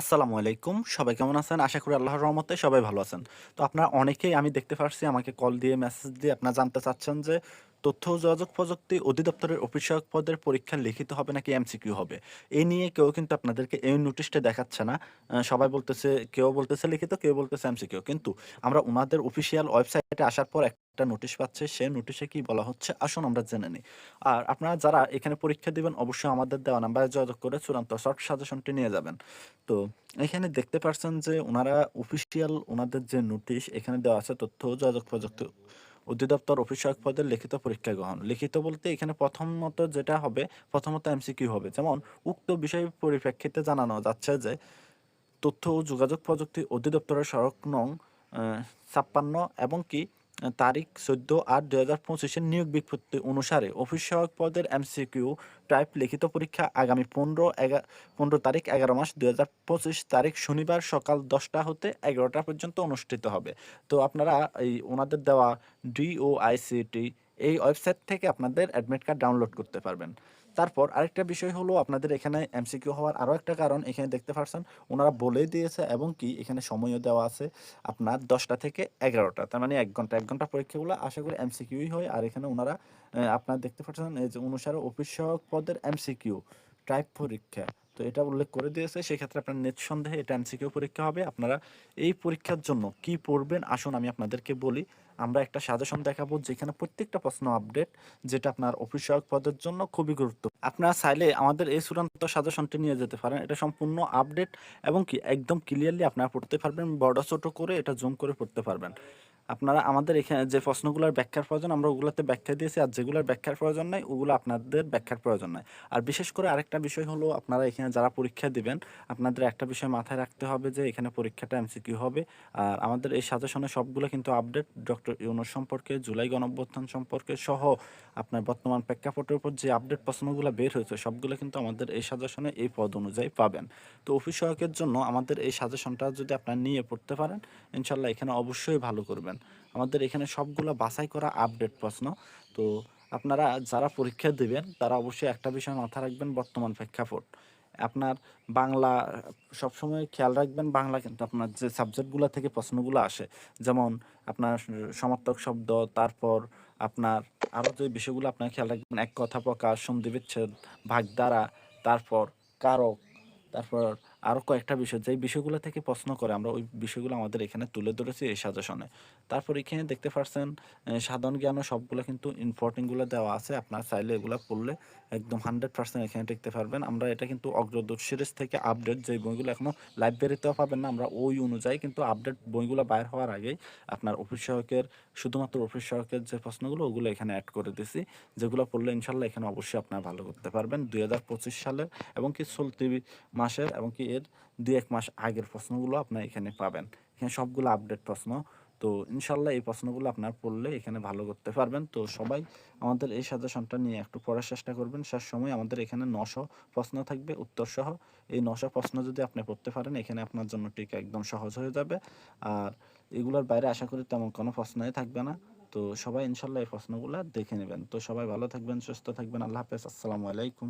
আসসালামু আলাইকুম। সবাই কেমন আছেন? আশা করি আল্লাহর রহমতে সবাই ভালো আছেন। তো আপনারা অনেকেই আমি দেখতে পারছি আমাকে কল দিয়ে মেসেজ দিয়ে আপনারা জানতে চাচ্ছেন যে তথ্য ও যোগাযোগ প্রযুক্তি অধিদপ্তরের অফিসিয়াল পদের পরীক্ষা লিখিত হবে নাকি এমসিকিউ হবে? এই নিয়ে কেউ কিন্তু আপনাদেরকে এই নোটিশটা দেখাচ্ছে না। সবাই বলতেছে কেউ বলতেছে লিখিত, কেউ বলতেছে এমসিকিউ। কিন্তু আমরা ওনাদের অফিসিয়াল ওয়েবসাইটে আসার পর একটা নোটিশ পাচ্ছে সে নোটিশে কি বলা হচ্ছে আসুন আমরা জেনে নিই। আর আপনারা যারা এখানে পরীক্ষা দিবেন অবশ্যই আমাদের দেওয়া নাম্বারে যোগাযোগ করে চূড়ান্ত শর্ট সাজেশনটি নিয়ে যাবেন। তো এখানে দেখতে পারছেন যে ওনারা অফিসিয়াল ওনাদের যে নোটিশ এখানে দেওয়া আছে তথ্য যোগাযোগ প্রযুক্তি অধিদপ্তর অফিস সহায়ক পদের লিখিত পরীক্ষা গ্রহণ। লিখিত বলতে এখানে প্রথমত যেটা হবে, প্রথমত এমসিকিউ হবে। যেমন উক্ত বিষয়ের পরিপ্রেক্ষিতে জানানো যাচ্ছে যে তথ্য ও যোগাযোগ প্রযুক্তি অধিদপ্তরের সড়ক নং ছাপ্পান্ন ৫৬ এবং কি তারিখ ১৪-৮-২০২৫ এর নিয়োগ বিজ্ঞপ্তি অনুসারে অফিস সহায়ক পদের এমসিকিউ, টাইপ লিখিত পরীক্ষা আগামী পনেরো এগারো পনেরো তারিখ ১১ মাস ২০২৫ তারিখ শনিবার সকাল ১০টা হতে ১১টা পর্যন্ত অনুষ্ঠিত হবে। তো আপনারা এই ওনাদের দেওয়া ডিওআইসিটি এই ওয়েবসাইট থেকে আপনাদের অ্যাডমিট কার্ড ডাউনলোড করতে পারবেন। তারপর আরেকটা বিষয় হলো আপনাদের এখানে এমসিকিউ হওয়ার আরও একটা কারণ, এখানে দেখতে পারছেন ওনারা বলেই দিয়েছে এবং কি এখানে সময়ও দেওয়া আছে আপনার ১০টা থেকে ১১টা তার মানে এক ঘণ্টা এক ঘণ্টা পরীক্ষাগুলো আশা করি এমসিকিউই হয় আর এখানে ওনারা আপনার দেখতে পাচ্ছেন এই যে অনুসারে অফিস সহায়ক পদের এমসিকিউ টাইপ পরীক্ষা। তো এটা উল্লেখ করে দিয়েছে, সেক্ষেত্রে আপনার নেট সন্দেহে এটা এমসিকিউ পরীক্ষা হবে। আপনারা এই পরীক্ষার জন্য কি পড়বেন, আসুন আমি আপনাদেরকে বলি। আমরা একটা সাজেশন দেখাবো যেখানে প্রত্যেকটা প্রশ্ন আপডেট যেটা আপনার অফিস পদের জন্য খুবই গুরুত্ব। আপনারা চাইলে আমাদের এই চূড়ান্ত সাজেশনটি নিয়ে যেতে পারেন। এটা সম্পূর্ণ আপডেট এবং কি একদম ক্লিয়ারলি আপনারা পড়তে পারবেন। বড় ছোট করে এটা জুম করে পড়তে পারবেন। আপনারা আমাদের এখানে যে প্রশ্নগুলোর ব্যাখ্যার প্রয়োজন আমরা ওগুলোতে ব্যাখ্যা দিয়েছি। আর যেগুলার ব্যাখ্যার প্রয়োজন নাই ওগুলো আপনাদের ব্যাখ্যার প্রয়োজন নাই। আর বিশেষ করে আরেকটা বিষয় হলো আপনারা এখানে যারা পরীক্ষা দিবেন আপনাদের একটা বিষয় মাথায় রাখতে হবে যে এখানে পরীক্ষাটা এমসিকিউ হবে। আর আমাদের এই সাজেশনে সবগুলো কিন্তু আপডেট ডক্টর ইউনূস সম্পর্কে, জুলাই গণঅভ্যুত্থান সম্পর্কে সহ আপনার বর্তমান প্রেক্ষাপটের উপর যে আপডেট প্রশ্নগুলো বের হয়েছে সবগুলো কিন্তু আমাদের এই সাজেশনে এই পদ অনুযায়ী পাবেন। তো অফিস সহায়কের জন্য আমাদের এই সাজেশনটা যদি আপনারা নিয়ে পড়তে পারেন ইনশাল্লাহ এখানে অবশ্যই ভালো করবেন। আমাদের এখানে সবগুলা বাছাই করা আপডেট প্রশ্ন। তো আপনারা যারা পরীক্ষা দিবেন তারা অবশ্যই একটা বিষয় মাথায় রাখবেন বর্তমান প্রেক্ষাপট। আপনার বাংলা সবসময় খেয়াল রাখবেন বাংলা কিন্তু আপনার যে সাবজেক্টগুলা থেকে প্রশ্নগুলো আসে যেমন আপনার সমার্থক শব্দ, তারপর আপনার আরও যে বিষয়গুলো আপনার খেয়াল রাখবেন এক কথা প্রকাশ, সন্ধি বিচ্ছেদ, ভাগধারা, তারপর কারক, তারপর আরও কয়েকটা বিষয়, যেই বিষয়গুলো থেকে প্রশ্ন করে, আমরা ওই বিষয়গুলো আমাদের এখানে তুলে ধরেছি এই সাজেশনে। তারপর এখানে দেখতে পারছেন সাধারণ জ্ঞানও সবগুলো কিন্তু ইম্পোর্টিংগুলো দেওয়া আছে। আপনারা চাইলে এগুলো পড়লে একদম 100% এখানে দেখতে পারবেন। আমরা এটা কিন্তু অগ্রদূত সিরিজ থেকে আপডেট যে বইগুলো এখনও লাইব্রেরিতেও পাবেন না, আমরা ওই অনুযায়ী কিন্তু আপডেট বইগুলো বাইর হওয়ার আগেই আপনার অফিস সহায়কের শুধুমাত্র অফিস সহায়কের যে প্রশ্নগুলো, ওগুলো এখানে অ্যাড করে দিছি। যেগুলো পড়লে ইনশাল্লাহ এখানে অবশ্যই আপনারা ভালো করতে পারবেন। ২০২৫ সালের এবং কি চলতি মাসের এবং কি এর ২-১ মাস আগের প্রশ্নগুলো আপনারা এখানে পাবেন। এখানে সবগুলো আপডেট প্রশ্ন। তো ইনশাআল্লাহ এই প্রশ্নগুলো আপনারা পড়লে এখানে ভালো করতে পারবেন। তো সবাই আমাদের এই সাজেশনটা নিয়ে একটু পড়ার চেষ্টা করবেন। শেষ সময় আমাদের এখানে ৯০০ প্রশ্ন থাকবে উত্তরসহ। এই ৯০০ প্রশ্ন যদি আপনি পড়তে পারেন এখানে আপনার জন্য টিকা একদম সহজ হয়ে যাবে। আর এগুলার বাইরে আশা করি তেমন কোনো প্রশ্নই থাকবে না। তো সবাই ইনশাল্লাহ এই প্রশ্নগুলা দেখে নেবেন তো সবাই ভালো থাকবেন, সুস্থ থাকবেন। আল্লাহ হাফেজ। আসসালামু আলাইকুম।